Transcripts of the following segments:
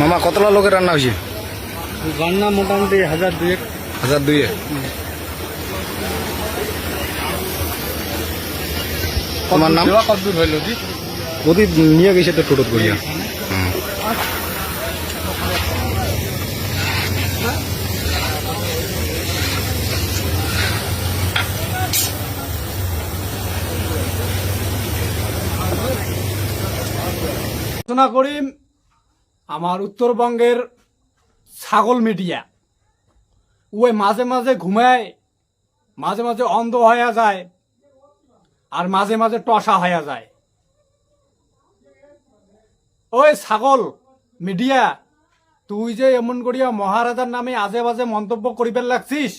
মামা কতলা লোকের রান্না হয়েছে? রান্না মোটামুটি হাজার দুয়েক। হাজার দুইয়ে? তোমার নাম? কদ্দূর হইল ওদি নিয়ে গেছে তো টোটো করিয়া আলোচনা করি আমার উত্তরবঙ্গের ছাগল মিডিয়া। ওই মাঝে মাঝে ঘুমায়, মাঝে মাঝে অন্ধ হয়ে যায়, আর মাঝে মাঝে টসা হয়ে যায়। ওই ছাগল মিডিয়া, তুই যে এমন করিয়া মহারাজার নামে আজে বাজে মন্তব্য করিবার লাগছিস,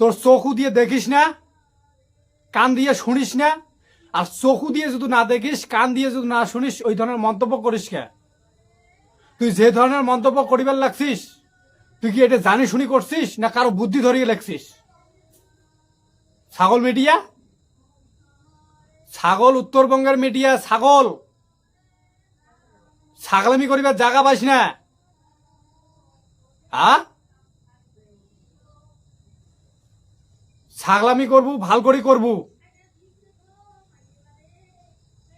তোর চোখু দিয়ে দেখিস না, কান দিয়ে শুনিস না আর চোখু দিয়ে যদি না দেখিস, কান দিয়ে যদি না শুনিস, ওই ধরনের মন্তব্য করিস কে? তুই যে ধরনের মন্তব্য করিবার লাগছিস, তুই কি এটা জানি শুনি করছিস, না কারও বুদ্ধি ধরিয়ে লাগছিস ছাগল মিডিয়া? ছাগল উত্তরবঙ্গের মিডিয়া, ছাগল! ছাগলামি করিবার জায়গা পাইস না। ছাগলামি করবু, ভালো করি করবু।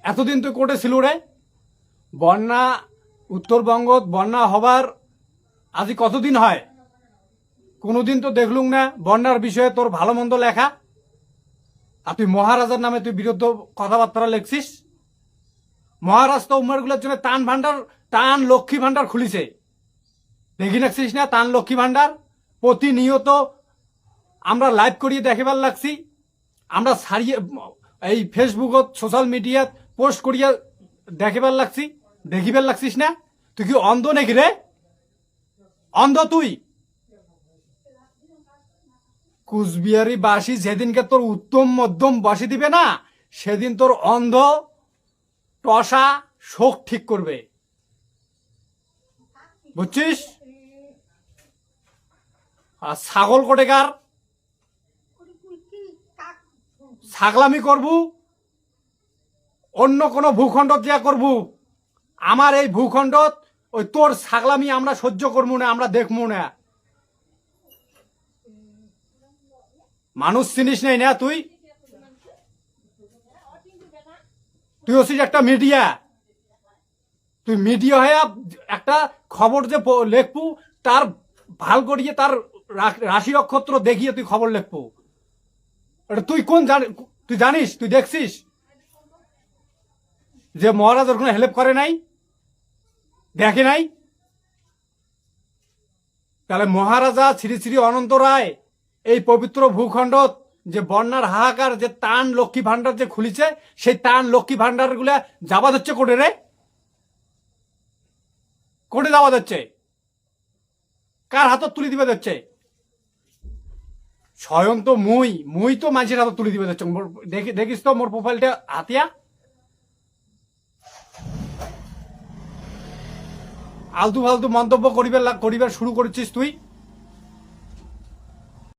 এতদিন তুই কোর্টে ছিল রে। বন্যা উত্তরবঙ্গত বন্যা হবার আজি কতদিন হয়? কোনোদিন তো দেখলুম না বন্যার বিষয়ে তোর ভালো মন্দ লেখা। আর তুই মহারাজার নামে তুই বিরুদ্ধ কথাবার্তা লেখছিস। মহারাজ তো উমারগুলোর জন্য টান ভান্ডার টান লক্ষ্মী ভান্ডার খুলিছে। দেখি রাখছিস না? টান লক্ষ্মী ভান্ডার প্রতিনিয়ত আমরা লাইভ করিয়ে দেখিবার লাগছি। আমরা সারিয়ে, এই ফেসবুকত সোশ্যাল মিডিয়াত পোস্ট করিয়া দেখিবার লাগছি, দেখিবার লাগছিস না? তুই কি অন্ধ নাকি রে? অন্ধ তুই? কুচবিহারি বাসি যেদিনকে তোর উত্তম মধ্যম বাসি দিবে না, সেদিন তোর অন্ধ টসা শোক ঠিক করবে। বুঝছিস? আর ছাগল কোটেকার? ছাগলামি করবু? অন্য কোনো ভূখণ্ড দিয়া করবু, আমার এই ভূখণ্ডত ওই তোর ছাগলামি আমরা সহ্য করব না, আমরা দেখব না। মানুষ চিনিস নেই না তুই? তুই হচ্ছিস একটা মিডিয়া। তুই মিডিয়া হয়ে একটা খবর যে লেখবু তার ভালো করিয়ে তার রাশি নক্ষত্র দেখিয়ে তুই খবর লেখবু তুই কোন তুই জানিস? তুই দেখছিস? যে মহারাজ ওর কোনো হেল্প করে নাই, দেখে নাই? তাহলে মহারাজা শ্রী শ্রী অনন্ত রায় এই পবিত্র ভূখণ্ড যে বন্যার হাহাকার, যে টান লক্ষ্মী ভান্ডার যে খুলিছে, সেই তান লক্ষ্মী ভান্ডারগুলা যাবা হচ্ছে কোটে রে? কোটে যাওয়া যাচ্ছে কার হাতত তুলি দিবে যাচ্ছে স্বয়ং তো মুই মুই তো মানুষের হাতে তুলে দিবে যাচ্ছে দেখিস তো মোর প্রোফাইলটা হাতিয়া? আলতু ফালতু মন্তব্য করিবার লাগ- করিবার শুরু করেছিস তুই?